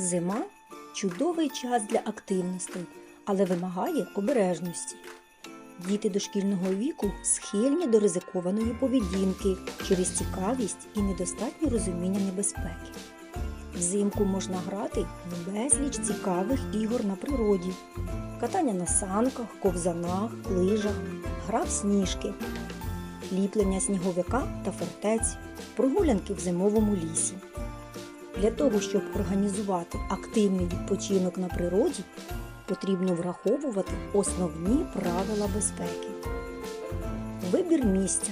Зима чудовий час для активностей, але вимагає обережності. Діти дошкільного віку схильні до ризикованої поведінки через цікавість і недостатнє розуміння небезпеки. Взимку можна грати в безліч цікавих ігор на природі: катання на санках, ковзанах, лижах, гра в сніжки, ліплення сніговика та фортець, прогулянки в зимовому лісі. Для того, щоб організувати активний відпочинок на природі, потрібно враховувати основні правила безпеки. Вибір місця,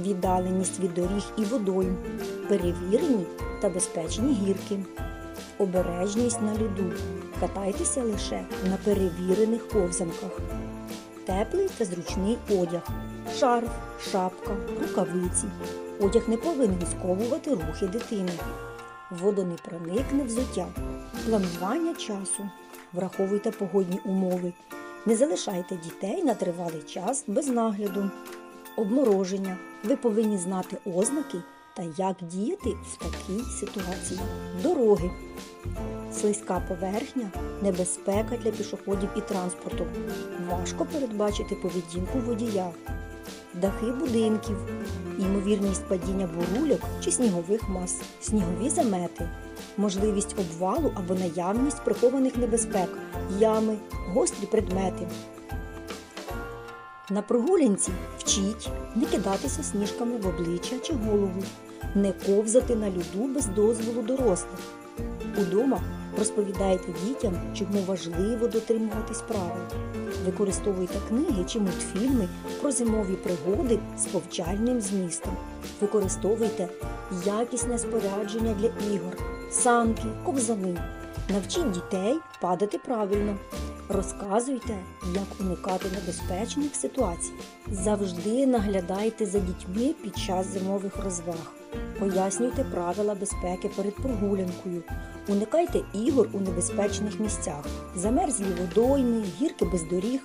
віддаленість від доріг і водойм, перевірені та безпечні гірки, обережність на льоду. Катайтеся лише на перевірених ковзанках, теплий та зручний одяг, шарф, шапка, рукавиці. Одяг не повинен сковувати рухи дитини. Водонепроникне взуття, планування часу. Враховуйте погодні умови. Не залишайте дітей на тривалий час без нагляду. Обмороження. Ви повинні знати ознаки та як діяти в такій ситуації. Дороги. Слизька поверхня, небезпека для пішоходів і транспорту. Важко передбачити поведінку водія. Дахи будинків, ймовірність падіння бурульок чи снігових мас, снігові замети, можливість обвалу або наявність прихованих небезпек, ями, гострі предмети. На прогулянці вчіть не кидатися сніжками в обличчя чи голову, не ковзати на льоду без дозволу дорослих. Удома розповідайте дітям, чому важливо дотримуватись правил. Використовуйте книги чи мультфільми про зимові пригоди з повчальним змістом. Використовуйте якісне спорядження для ігор, санки, ковзани. Навчіть дітей падати правильно. Розказуйте, як уникати небезпечних ситуацій. Завжди наглядайте за дітьми під час зимових розваг. Пояснюйте правила безпеки перед прогулянкою. Уникайте ігор у небезпечних місцях, замерзлі водойми, гірки без доріг.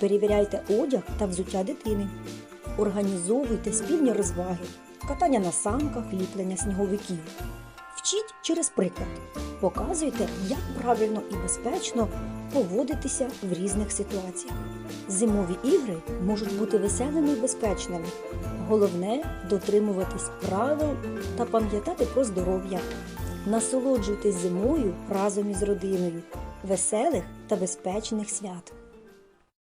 Перевіряйте одяг та взуття дитини. Організовуйте спільні розваги, катання на санках, ліплення сніговиків. Вчіть через приклад. Показуйте, як правильно і безпечно поводитися в різних ситуаціях. Зимові ігри можуть бути веселими і безпечними. Головне дотримуватись правил та пам'ятати про здоров'я. Насолоджуйтесь зимою разом із родиною, веселих та безпечних свят.